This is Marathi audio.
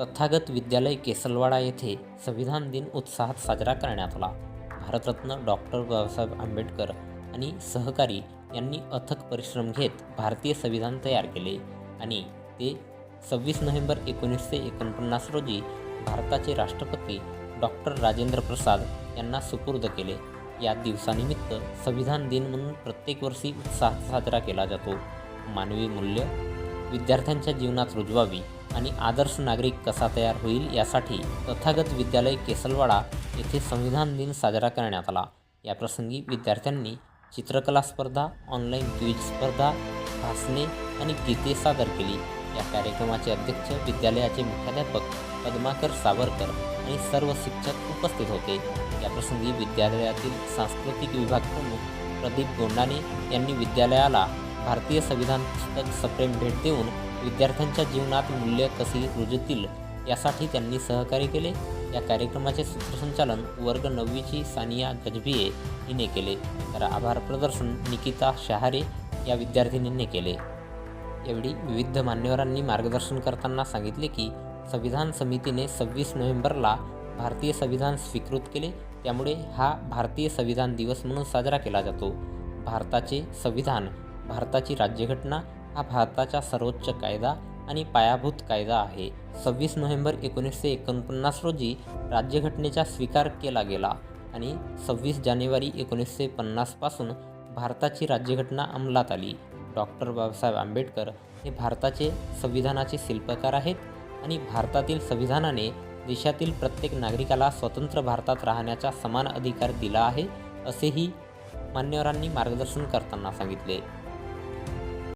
तथागत विद्यालय केसलवाडा येथे संविधान दिन उत्साहात साजरा करण्यात आला. भारतरत्न डॉक्टर बाबासाहेब आंबेडकर आणि सहकारी यांनी अथक परिश्रम घेत भारतीय संविधान तयार केले आणि ते सव्वीस नोव्हेंबर एकोणीसशे एकोणपन्नास रोजी भारताचे राष्ट्रपती डॉक्टर राजेंद्र प्रसाद यांना सुपूर्द केले. या दिवसानिमित्त संविधान दिन म्हणून प्रत्येक वर्षी उत्साहात साजरा केला जातो. मानवी मूल्य विद्यार्थ्यांच्या जीवनात रुजवावी आणि आदर्श नागरिक कसा तयार होईल यासाठी तथागत विद्यालय केसलवाडा येथे संविधान दिन साजरा करण्यात आला. याप्रसंगी विद्यार्थ्यांनी चित्रकला स्पर्धा ऑनलाईन क्विज स्पर्धा भासणे आणि गीते सादर केली. या कार्यक्रमाचे अध्यक्ष विद्यालयाचे मुख्याध्यापक पद्माकर सावरकर आणि सर्व शिक्षक उपस्थित होते. याप्रसंगी विद्यालयातील सांस्कृतिक विभाग प्रमुख प्रदीप गोंडाने यांनी विद्यालयाला भारतीय संविधान पुस्तक सप्रेम भेट देऊन विद्यार्थ्यांच्या जीवनात मूल्य कशी रुजतील यासाठी त्यांनी सहकार्य केले. या कार्यक्रमाचे सूत्रसंचालन वर्ग नववीची सानिया गजबिये हिने केले. तर आभार प्रदर्शन निकिता शहारे या विद्यार्थिनींनी केले. यावेळी विविध मान्यवरांनी मार्गदर्शन करताना सांगितले की संविधान समितीने सव्वीस नोव्हेंबरला भारतीय संविधान स्वीकृत केले. त्यामुळे हा भारतीय संविधान दिवस म्हणून साजरा केला जातो. भारताचे संविधान भारताची राज्यघटना हा भारताचा सर्वोच्च कायदा आणि पायाभूत कायदा आहे. सव्वीस नोव्हेंबर एकोणीसशे एकोणपन्नास रोजी राज्यघटनेचा स्वीकार केला गेला आणि सव्वीस जानेवारी एकोणीसशे पन्नासपासून भारताची राज्यघटना अंमलात आली. डॉक्टर बाबासाहेब आंबेडकर हे भारताचे संविधानाचे शिल्पकार आहेत आणि भारतातील संविधानाने देशातील प्रत्येक नागरिकाला स्वतंत्र भारतात राहण्याचा समान अधिकार दिला आहे असेही मान्यवरांनी मार्गदर्शन करताना सांगितले.